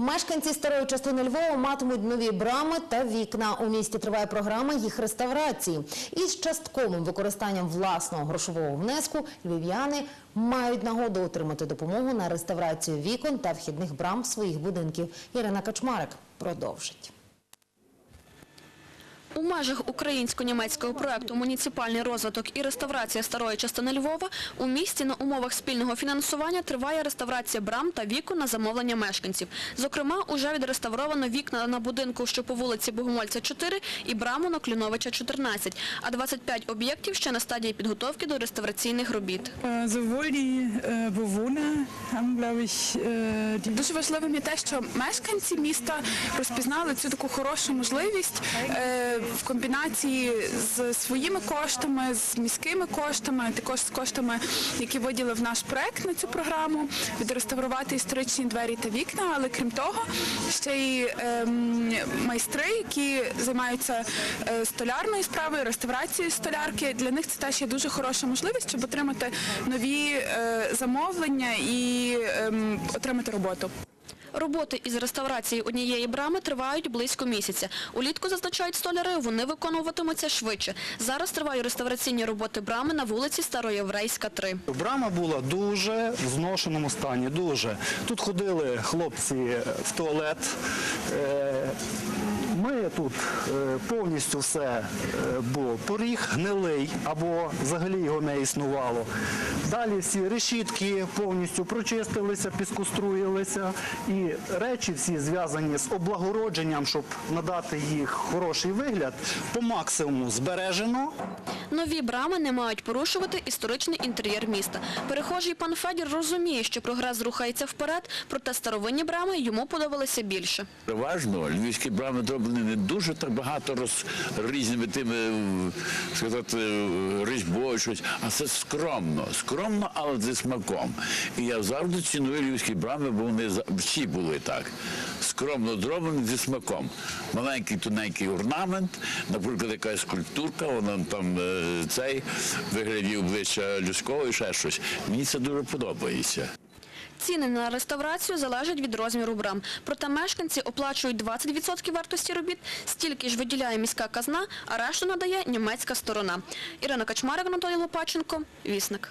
Мешканці старої частини Львова матимуть нові брами та вікна. У місті триває програма їх реставрації. Із частковим використанням власного грошового внеску львів'яни мають нагоду отримати допомогу на реставрацію вікон та вхідних брам своїх будинків. Ірина Качмарик продовжить. У межах українсько-німецького проекту «Муніципальний розвиток і реставрація старої частини Львова» у місті на умовах спільного фінансування триває реставрація брам та вікон на замовлення мешканців. Зокрема, уже відреставровано вікна на будинку, що по вулиці Богомольця 4 і браму на Клюновича 14, а 25 об'єктів ще на стадії підготовки до реставраційних робіт. Ich, äh, die Дуже важливим є те, що мешканці міста розпізнали цю таку хорошу можливість е, в комбінації з своїми коштами, з міськими коштами, також з коштами, які виділив наш проект на цю програму, відреставрувати історичні двері та вікна. Але крім того, ще й ем, майстри, які займаються е, столярною справою, реставрацією столярки. Для них це теж є дуже хороша можливість, щоб отримати нові е, замовлення і ем, отримати роботу. Роботи із реставрації однієї брами тривають близько місяця. Улітку, зазначають столяри, вони виконуватимуться швидше. Зараз тривають реставраційні роботи брами на вулиці Староєврейська, 3. Брама була дуже в зношеному стані, дуже. Тут ходили хлопці в туалет. Е, Ми тут е, повністю все е, було. Поріг гнилий або взагалі його не існувало. Далі всі решітки повністю прочистилися, піскоструїлися. І речі всі зв'язані з облагородженням, щоб надати їх хороший вигляд, по максимуму збережено. Нові брами не мають порушувати історичний інтер'єр міста. Перехожий пан Федір розуміє, що прогрес рухається вперед, проте старовинні брами йому подобалися більше. Переважно львівські брами не дуже так багато роз, різними тими, е, сказати, е, різьбою, щось, а це скромно. Скромно, але зі смаком. І я завжди ціную львівські брами, бо вони всі були так. Скромно зроблені зі смаком. Маленький тоненький орнамент, наприклад, якась скульптурка, вона там е, цей вигляді обличчя людського і ще щось. Мені це дуже подобається. Ціни на реставрацію залежать від розміру брам. Проте мешканці оплачують 20% вартості робіт, стільки ж виділяє міська казна, а решту надає німецька сторона. Ірина Качмарик, Анатолій Лопаченко, Вісник.